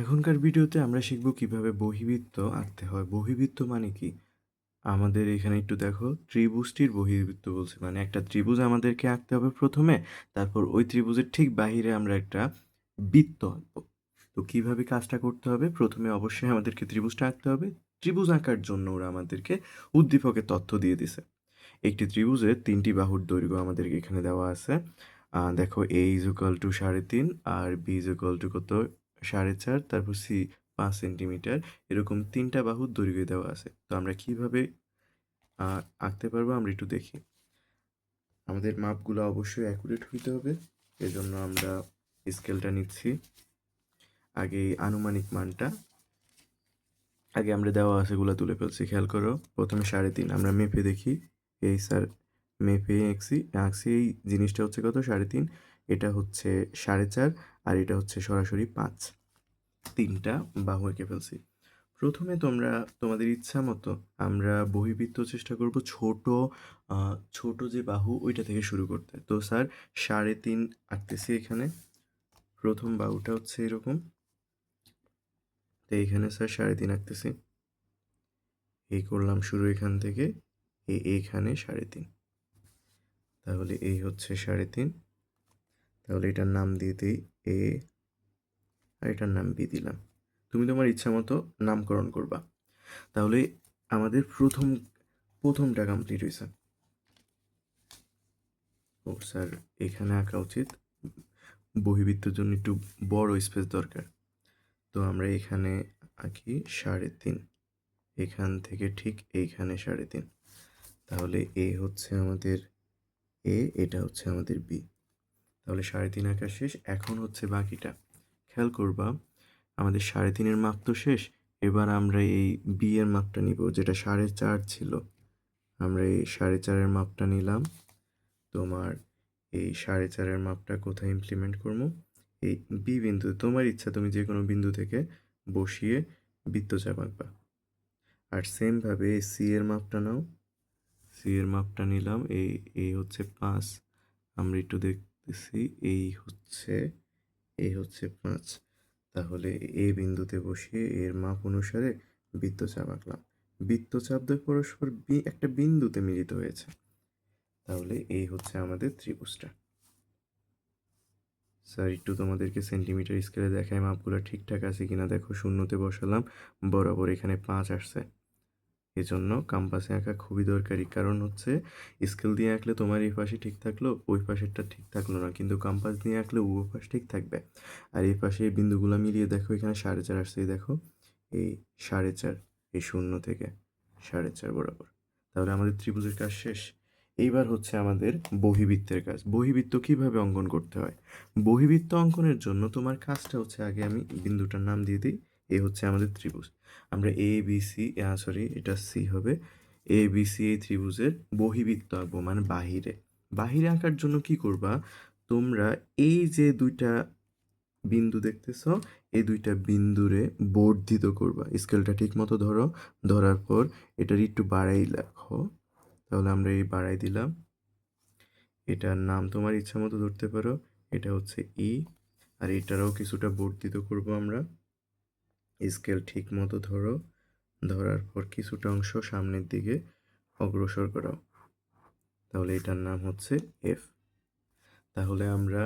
এখনকার ভিডিওতে আমরা শিখব কীভাবে বহিবৃত্ত আঁকতে হয়। বহিবৃত্ত মানে কি? আমাদের এখানে একটু দেখো, ত্রিভুজটির বহির্বৃত্ত বলছে। মানে একটা ত্রিভুজ আমাদেরকে আঁকতে হবে প্রথমে, তারপর ওই ত্রিভুজের ঠিক বাহিরে আমরা একটা বৃত্ত আঁকবো। তো কীভাবে কাজটা করতে হবে? প্রথমে অবশ্যই আমাদেরকে ত্রিভুজটা আঁকতে হবে। ত্রিভুজ আঁকার জন্য ওরা আমাদেরকে উদ্দীপকের তথ্য দিয়ে দিছে। একটি ত্রিভুজের তিনটি বাহুর দৈর্ঘ্য আমাদেরকে এখানে দেওয়া আছে। দেখো এ ইজ ইকুয়াল টু সাড়ে তিন, আর বি ইজ ইকুয়াল টু কত? সাড়ে চার, তারপর সি পাঁচ সেন্টিমিটার, এরকম তিনটা বাহুর দৈর্ঘ্য দেওয়া আছে। তো আমরা কীভাবে আঁকতে পারব আমরা একটু দেখি। আমাদের মাপগুলো অবশ্যই অ্যাকুরেট হইতে হবে, এজন্য আমরা স্কেলটা নিচ্ছি। আগে আনুমানিক মানটা, আগে আমরা দেওয়া আছে গুলা তুলে ফেলছি, খেয়াল করো। প্রথমে সাড়ে তিন, আমরা মেপে দেখি। এই স্যার, মেপে আঁকছি আঁকছি এই জিনিসটা হচ্ছে কত? সাড়ে তিন, এটা হচ্ছে সাড়ে চার আর এটা হচ্ছে সরাসরি পাঁচ। তিনটা বাহু এঁকে ফেলছি। প্রথমে তোমরা, তোমাদের ইচ্ছা মতো আমরা বহিবৃত্ত চেষ্টা করব ছোট ছোট যে বাহু, ওইটা থেকে শুরু করতে। তো স্যার, সাড়ে তিন আঁকতেছি এখানে। প্রথম বাহুটা হচ্ছে এরকম। তো এইখানে স্যার সাড়ে তিন আঁকতেছি। এই করলাম শুরু এখান থেকে এই এইখানে সাড়ে তিন। তাহলে এই হচ্ছে সাড়ে তিন। তাহলে এটার নাম দিয়ে দিই এ আর এটার নাম বি দিলাম। তুমি তোমার ইচ্ছা মতো নামকরণ করবা। তাহলে আমাদের প্রথম, প্রথমটা কমপ্লিট হয়েছে। ও স্যার, এখানে আঁকা উচিত। বহিবৃত্তের জন্য একটু বড় স্পেস দরকার। তো আমরা এখানে আঁকি সাড়ে তিন। এখান থেকে ঠিক এইখানে সাড়ে তিন। তাহলে এ হচ্ছে আমাদের এ এটা হচ্ছে আমাদের বি তাহলে সাড়ে তিন আঁকা শেষ, এখন হচ্ছে বাকিটা। খেয়াল করবা, আমাদের সাড়ে তিনের মাপ তো শেষ, এবার আমরা এই বি এর মাপটা নিব, যেটা সাড়ে চার ছিল। আমরা এই সাড়ে চারের মাপটা নিলাম। তোমার এই সাড়ে চারের মাপটা কোথায় ইমপ্লিমেন্ট করব? এই বি বিন্দু, তোমার ইচ্ছা, তুমি যে কোনো বিন্দু থেকে বসিয়ে বৃত্তচাপ আঁকবা আর সেমভাবে সি এর মাপটা নাও। সি এর মাপটা নিলাম, এই এই হচ্ছে পাঁচ। আমরা একটু দেখতেছি, এই হচ্ছে এই হচ্ছে পাঁচ। তাহলে এ বিন্দুতে বসিয়ে এর মাপ অনুসারে বৃত্তচাপ আঁকলাম। বৃত্তচাপ দিয়ে পরস্পর একটা বিন্দুতে মিলিত হয়েছে। তাহলে এই হচ্ছে আমাদের ত্রিভুজটা। স্যার একটু তোমাদেরকে সেন্টিমিটার স্কেলে দেখায় মাপগুলো ঠিকঠাক আছে কিনা? দেখো, শূন্যতে বসালাম, বরাবর এখানে পাঁচ আসছে। এজন্য কাম্পাসে আঁকা খুবই দরকারি। কারণ হচ্ছে স্কেল দিয়ে আঁকলে তোমার এই পাশে ঠিক থাকল, ওই পাশেরটা ঠিক থাকল না। কিন্তু কাম্পাস দিয়ে আঁকলে উভয় পাশ ঠিক থাকবে। আর এই পাশে বিন্দুগুলো মিলিয়ে দেখো, এখানে সাড়ে চার আসছে। দেখো, এই সাড়ে চার, এই শূন্য থেকে সাড়ে চার বরাবর। তাহলে আমাদের ত্রিভুজের কাজ শেষ। এইবার হচ্ছে আমাদের বহিবৃত্তের কাজ। বহিবৃত্ত কীভাবে অঙ্কন করতে হয়? বহিবৃত্ত অঙ্কনের জন্য তোমার কাজটা হচ্ছে, আগে আমি বিন্দুটার নাম দিয়ে দিই। এ হচ্ছে আমাদের ত্রিভুজ। আমরা এ বি সি সরি এটা সি হবে। এ বি সি এই ত্রিভুজের বহিবৃত্ত আঁকবো মানে বাহিরে। বাহিরে আঁকার জন্য কি করবা? তোমরা এই যে দুইটা বিন্দু দেখতেছ, এই দুইটা বিন্দুরে বর্ধিত করবা। স্কেলটা ঠিক মতো ধরো, ধরার পর এটার একটু বাড়াই রাখো তাহলে আমরা এই বাড়াই দিলাম। এটার নাম তোমার ইচ্ছা মতো ধরতে পারো। এটা হচ্ছে ই আর এটারও কিছুটা বর্ধিত করব আমরা। স্কেল ঠিক মতো ধরো, ধরার পর কিছুটা অংশ সামনের দিকে অগ্রসর করাও তাহলে এটার নাম হচ্ছে এফ তাহলে আমরা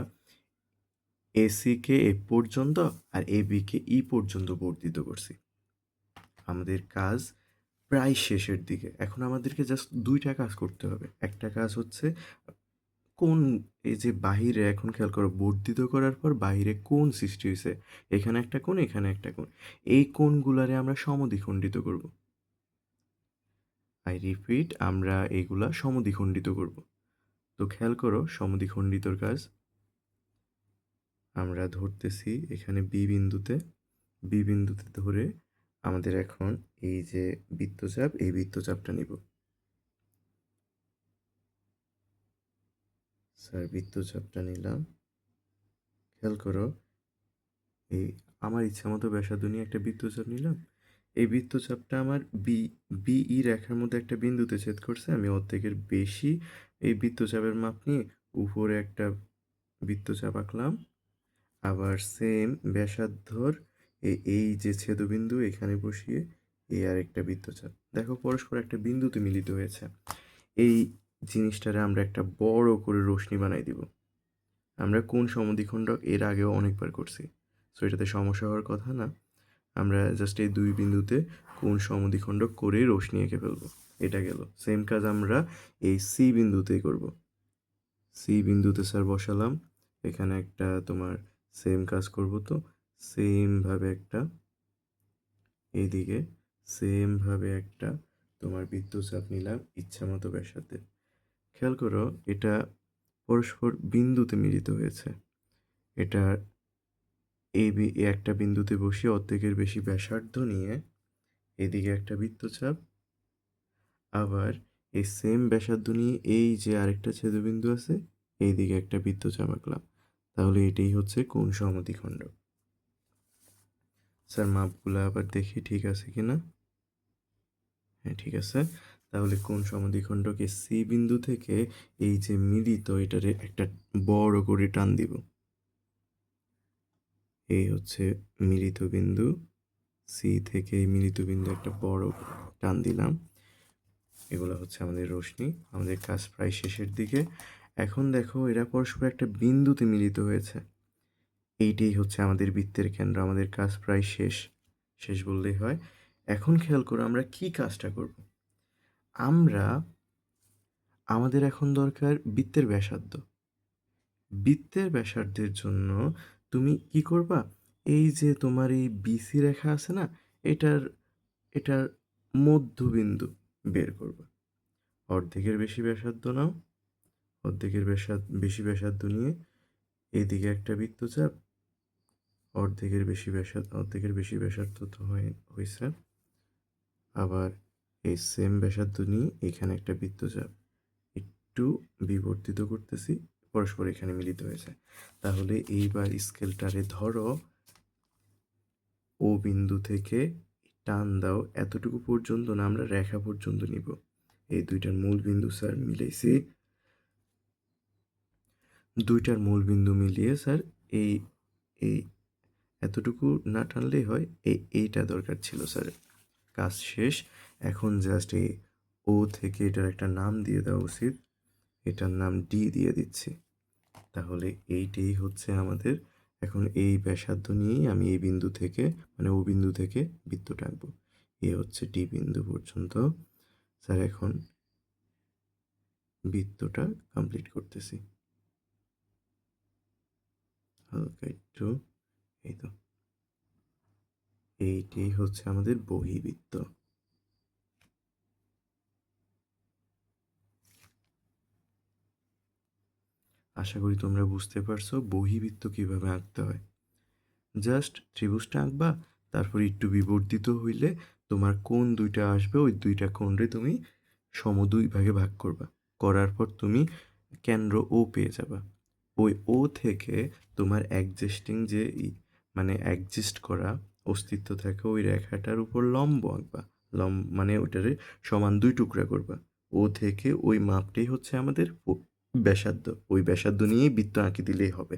এসিকে এ পর্যন্ত আর এ বিকে ই পর্যন্ত বর্ধিত করছি। আমাদের কাজ প্রায় শেষের দিকে। এখন আমাদেরকে জাস্ট দুইটা কাজ করতে হবে। একটা কাজ হচ্ছে কোন, এই যে বাহিরে এখন খেয়াল করো বর্ধিত করার পর বাহিরে কোন সৃষ্টি হয়েছে এখানে একটা কোণ, এখানে একটা কোণ। এই কোণগুলারে আমরা সমদ্বিখণ্ডিত করব। আই রিপিট আমরা এইগুলা সমদ্বিখণ্ডিত করব। তো খেয়াল করো সমদ্বিখণ্ডিতর কাজ। আমরা ধরতেছি এখানে বি বিন্দুতে। বি বিন্দুতে ধরে আমাদের এখন এই যে বৃত্তচাপ, এই বৃত্তচাপটা নিব। স্যার বৃত্তচাপটা নিলাম। খেয়াল করো, এই আমার ইচ্ছা মতো ব্যাসার্ধ নিয়ে একটা বৃত্তচাপ নিলাম। এই বৃত্তচাপটা আমার বি বিই রেখার মধ্যে একটা বিন্দুতে ছেদ করছে, আমি অর্ধেকের বেশি এই বৃত্তচাপের মাপ নিয়ে উপরে একটা বৃত্তচাপ আঁকলাম। আবার সেম ব্যাসার্ধর এই যে ছেদবিন্দু এখানে বসিয়ে এ এই আরেকটা বৃত্তচাপ। দেখো পরস্পর একটা বিন্দুতে মিলিত হয়েছে। এই জিনিসটারে আমরা একটা বড় করে রশ্মি বানাই দিব। আমরা কোন সমদ্বিখণ্ডক এর আগেও অনেকবার করছি। সো এটাতে সমস্যা হওয়ার কথা না। আমরা জাস্ট এই দুই বিন্দুতে কোন সমদ্বিখণ্ডক করে রশ্মি এঁকে ফেলব। এটা গেল। সেম কাজ আমরা এই সি বিন্দুতেই করব। সি বিন্দুতে স্যার বসালাম। এখানে একটা তোমার সেম কাজ করব তো। সেমভাবে একটা এইদিকে সেমভাবে একটা তোমার বৃত্তচাপ নিলাম ইচ্ছা মতো ব্যাসার্ধে। খেয়াল করো, এটা পরস্পর বিন্দুতে মিলিত হয়েছে। এটা এই বি- একটা বিন্দুতে বসিয়ে অর্ধেকের বেশি ব্যাসার্ধ নিয়ে এদিকে একটা বৃত্তচাপ, আবার এই সেম ব্যাসার্ধ নিয়ে এই যে আরেকটা ছেদবিন্দু আছে এই দিকে একটা বৃত্তচাপ আঁকলাম। তাহলে এটাই হচ্ছে কোন সমদ্বিখণ্ড স্যার, মাপগুলো আবার দেখি ঠিক আছে কি না হ্যাঁ ঠিক আছে। তাহলে কোন সমদ্বিখণ্ডকে সি বিন্দু থেকে এই যে মিলিত এটারে একটা বড় করে টান দিব? এই হচ্ছে মিলিত বিন্দু সি থেকে এই মিলিত বিন্দু একটা বড় টান দিলাম। এগুলো হচ্ছে আমাদের রশ্মি, আমাদের কাজ প্রায় শেষের দিকে। এখন দেখো এরা পরস্পর একটা বিন্দুতে মিলিত হয়েছে। এইটাই হচ্ছে আমাদের বৃত্তের কেন্দ্র, আমাদের কাজ প্রায় শেষ। শেষ বললেই হয়। এখন খেয়াল করো আমরা কি কাজটা করব? আমরা, আমাদের এখন দরকার বৃত্তের ব্যাসার্ধ। বৃত্তের ব্যাসার্ধের জন্য তুমি কি করবা? এই যে তোমার এই বিসি রেখা আছে না, এটার এটার মধ্যবিন্দু বের করবা। অর্ধেকের বেশি ব্যাসার্ধ নাও। অর্ধেকের ব্যাসার্ধ বেশি ব্যাসার্ধ নিয়ে এদিকে একটা বৃত্তচাপ। অর্ধেকের বেশি ব্যাসার্ধ অর্ধেকের বেশি ব্যাসার্ধ তো হয় হয়েছে আবার এই সেম ব্যাসার্ধ নিয়ে এখানে একটা বৃত্তচাপ একটু বিবর্তিত করতেছি, পরস্পর এখানে মিলিত হয়েছে। তাহলে এইবার স্কেলটারে ধরো, ও বিন্দু থেকে টান দাও, এতটুকু পর্যন্ত না, আমরা রেখা পর্যন্ত নিব। এই দুইটার মূল বিন্দু, স্যার মিলেছি দুইটার মূল বিন্দু মিলিয়ে, স্যার, এই এই এতটুকু না টানলেই হয়, এই, এইটা দরকার ছিল, স্যার। কাজ শেষ। এখন জাস্ট এই ও থেকে এটার একটা নাম দিয়ে দেওয়া উচিত। এটার নাম ডি দিয়ে দিচ্ছি। তাহলে এইটাই হচ্ছে আমাদের এখন এই ব্যাসার্ধ নিয়েই আমি এই বিন্দু থেকে মানে ও বিন্দু থেকে বৃত্ত টাকবো এ হচ্ছে ডি বিন্দু পর্যন্ত। স্যার, এখন বৃত্তটা কমপ্লিট করতেছি। হালকা একটু, এই তো। এইটাই হচ্ছে আমাদের বহিবৃত্ত। আশা করি তোমরা বুঝতে পারছ বহিবৃত্ত কীভাবে আঁকতে হয়। জাস্ট ত্রিভুজটা আঁকবা, তারপর একটু বিবর্ধিত হইলে তোমার কোন দুইটা আসবে, ওই দুইটা কোণরে তুমি সম দুই ভাগে ভাগ করবা। করার পর তুমি কেন্দ্র ও পেয়ে যাবা। ওই ও থেকে তোমার অ্যাডজাস্টিং যে মানে অ্যাডজাস্ট করা অস্তিত্ব থাকে, ওই রেখাটার উপর লম্ব আঁকবা। লম্ব মানে ওটারে সমান দুই টুকরা করবা। ও থেকে ওই মাপটাই হচ্ছে আমাদের ব্যাসার্ধ ওই ব্যাসার্ধ নিয়েই বৃত্ত আঁকি দিলেই হবে।